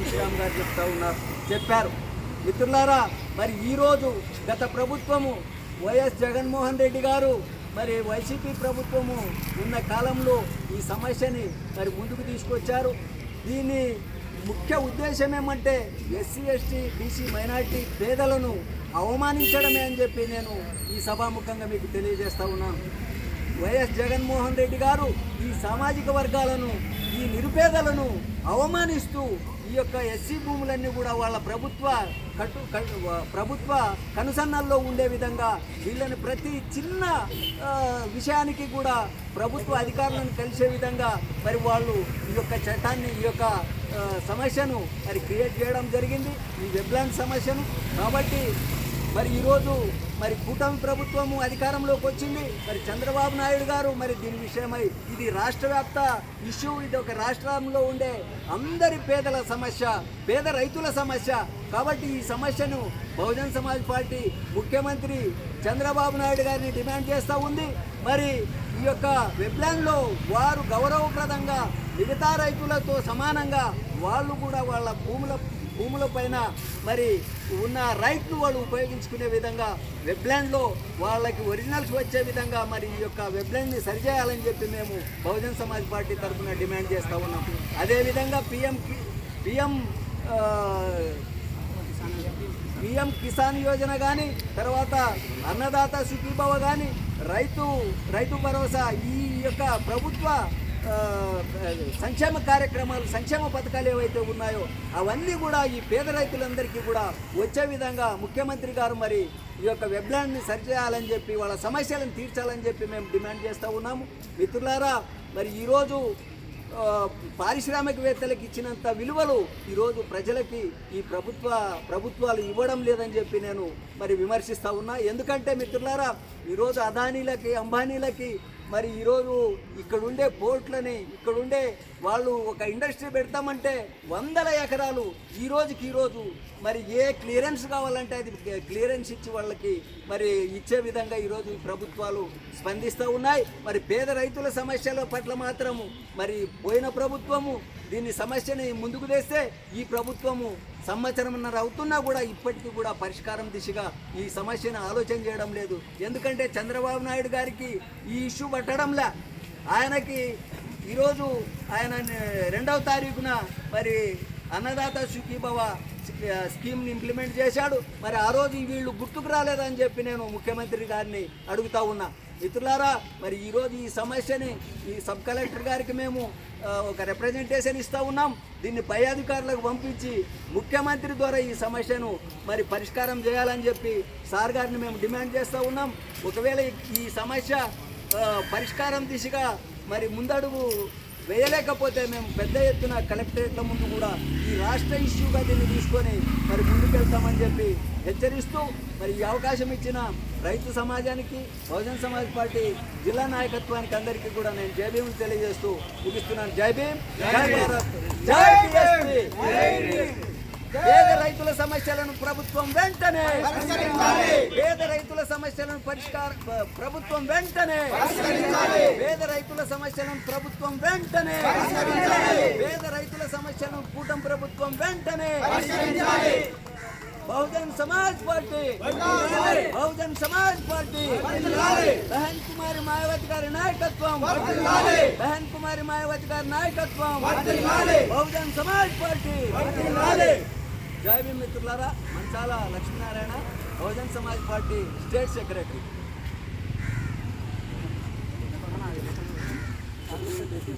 ఘనశ్యామ్ గారు చెప్తా ఉన్నారు. చెప్పారు. మిత్రులారా మరి ఈరోజు గత ప్రభుత్వము వైఎస్ జగన్మోహన్ రెడ్డి గారు మరి వైసీపీ ప్రభుత్వము ఉన్న కాలంలో ఈ సమస్యని మరి ముందుకు తీసుకొచ్చారు. దీని ముఖ్య ఉద్దేశం ఏమంటే ఎస్సీ ఎస్టీ బీసీ మైనారిటీ పేదలను అవమానించడమే అని చెప్పి నేను ఈ సభాముఖంగా మీకు తెలియజేస్తా ఉన్నాను. వైఎస్ జగన్మోహన్ రెడ్డి గారు ఈ సామాజిక వర్గాలను ఈ నిరుపేదలను అవమానిస్తూ ఈ యొక్క ఎస్సీ భూములన్నీ కూడా వాళ్ళ ప్రభుత్వ కట్టు ప్రభుత్వ కనుసన్నల్లో ఉండే విధంగా వీళ్ళని ప్రతి చిన్న విషయానికి కూడా ప్రభుత్వ అధికారులను కలిసే విధంగా మరి వాళ్ళు ఈ యొక్క చట్టాన్ని ఈ యొక్క సమస్యను మరి క్రియేట్ చేయడం జరిగింది. ఈ వెబ్లాండ్ సమస్యను. కాబట్టి మరి ఈరోజు మరి కూటమి ప్రభుత్వము అధికారంలోకి వచ్చింది. మరి చంద్రబాబు నాయుడు గారు మరి దీని విషయమై ఇది రాష్ట్ర వ్యాప్త ఇష్యూ. ఇది ఒక రాష్ట్రంలో ఉండే అందరి పేదల సమస్య పేద రైతుల సమస్య. కాబట్టి ఈ సమస్యను బహుజన్ సమాజ్ పార్టీ ముఖ్యమంత్రి చంద్రబాబు నాయుడు గారిని డిమాండ్ చేస్తూ ఉంది. మరి ఈ యొక్క వెబ్లాన్లో వారు గౌరవప్రదంగా మిగతా రైతులతో సమానంగా వాళ్ళు కూడా వాళ్ళ భూముల భూముల పైన మరి ఉన్న రైట్ను వాళ్ళు ఉపయోగించుకునే విధంగా వెబ్ల్యాండ్లో వాళ్ళకి ఒరిజినల్స్ వచ్చే విధంగా మరి ఈ యొక్క వెబ్ల్యాండ్ని సరిచేయాలని చెప్పి మేము బహుజన్ సమాజ్ పార్టీ తరఫున డిమాండ్ చేస్తూ ఉన్నాం. అదేవిధంగా PM PM PM Kisan Yojana కానీ తర్వాత అన్నదాత సుఖీభవ కానీ రైతు రైతు భరోసా ఈ యొక్క ప్రభుత్వ సంక్షేమ కార్యక్రమాలు సంక్షేమ పథకాలు ఏవైతే ఉన్నాయో అవన్నీ కూడా ఈ పేద రైతులందరికీ కూడా వచ్చే విధంగా ముఖ్యమంత్రి గారు మరి ఈ యొక్క వెబ్లాండ్ని సరిచేయాలని చెప్పి వాళ్ళ సమస్యలను తీర్చాలని చెప్పి మేము డిమాండ్ చేస్తూ ఉన్నాము. మిత్రులారా మరి ఈరోజు పారిశ్రామికవేత్తలకు ఇచ్చినంత విలువలు ఈరోజు ప్రజలకి ఈ ప్రభుత్వ ప్రభుత్వాలు ఇవ్వడం లేదని చెప్పి నేను మరి విమర్శిస్తూ ఉన్నా. ఎందుకంటే మిత్రులారా ఈరోజు అదానీలకి అంబానీలకి మరి ఈరోజు ఇక్కడ ఉండే పోర్ట్లని ఇక్కడ ఉండే వాళ్ళు ఒక ఇండస్ట్రీ పెడతామంటే వందల ఎకరాలు ఈ రోజుకి ఈ రోజు మరి ఏ క్లియరెన్స్ కావాలంటే అది క్లియరెన్స్ ఇచ్చి వాళ్ళకి మరి ఇచ్చే విధంగా ఈరోజు ఈ ప్రభుత్వాలు స్పందిస్తూ ఉన్నాయి. మరి పేద రైతుల సమస్యల పట్ల మాత్రము మరి పోయిన ప్రభుత్వము దీన్ని సమస్యని ముందుకు తెస్తే ఈ ప్రభుత్వము సంవత్సరంన్నర అవుతున్నా కూడా ఇప్పటికీ కూడా పరిష్కారం దిశగా ఈ సమస్యను ఆలోచన చేయడం లేదు. ఎందుకంటే చంద్రబాబు నాయుడు గారికి ఈ ఇష్యూ పట్టడంలా ఆయనకి ఈరోజు ఆయన రెండవ తారీఖున మరి అన్నదాత సుఖీభవ స్కీమ్ని ఇంప్లిమెంట్ చేశాడు. మరి ఆ రోజు వీళ్ళు గుర్తుకు రాలేదని చెప్పి నేను ముఖ్యమంత్రి గారిని అడుగుతా ఉన్నా. మిత్రులారా మరి ఈరోజు ఈ సమస్యని ఈ సబ్ కలెక్టర్ గారికి మేము ఒక రిప్రజెంటేషన్ ఇస్తూ ఉన్నాం. దీన్ని పై అధికారులకు పంపించి ముఖ్యమంత్రి ద్వారా ఈ సమస్యను మరి పరిష్కారం చేయాలని చెప్పి సార్ గారిని మేము డిమాండ్ చేస్తూ ఉన్నాం. ఒకవేళ ఈ- సమస్య పరిష్కారం దిశగా మరి ముందడుగు వేయలేకపోతే మేము పెద్ద ఎత్తున కలెక్టరేట్ల ముందు కూడా ఈ రాష్ట్ర ఇష్యూగా దీన్ని తీసుకొని మరి ముందుకెళ్తామని చెప్పి హెచ్చరిస్తూ మరి ఈ అవకాశం ఇచ్చిన రైతు సమాజానికి బహుజన్ సమాజ్ పార్టీ జిల్లా నాయకత్వానికి అందరికీ కూడా నేను జై భీమ్ తెలియజేస్తూ ముగిస్తున్నాను. జై భీమ్ జై భారత్ జై. పేద రైతుల సమస్యలను ప్రభుత్వం వెంటనే పేద రైతుల సమస్యలను పరిష్కార ప్రభుత్వం వెంటనే పేద రైతుల సమస్యలను ప్రభుత్వం వెంటనే పేద రైతుల సమస్యలను కూటమి ప్రభుత్వం వెంటనే బహుజన్ సమాజ్ పార్టీ బహుజన్ సమాజ్ పార్టీ బహన్ కుమారి మాయావతి గారి నాయకత్వం బహన్ కుమారి మాయావతి గారి నాయకత్వం బహుజన్ సమాజ్ పార్టీ జై భీమ్ మిత్రులారా Manchala Lakshminarayana Bahujan Samaj Party state secretary.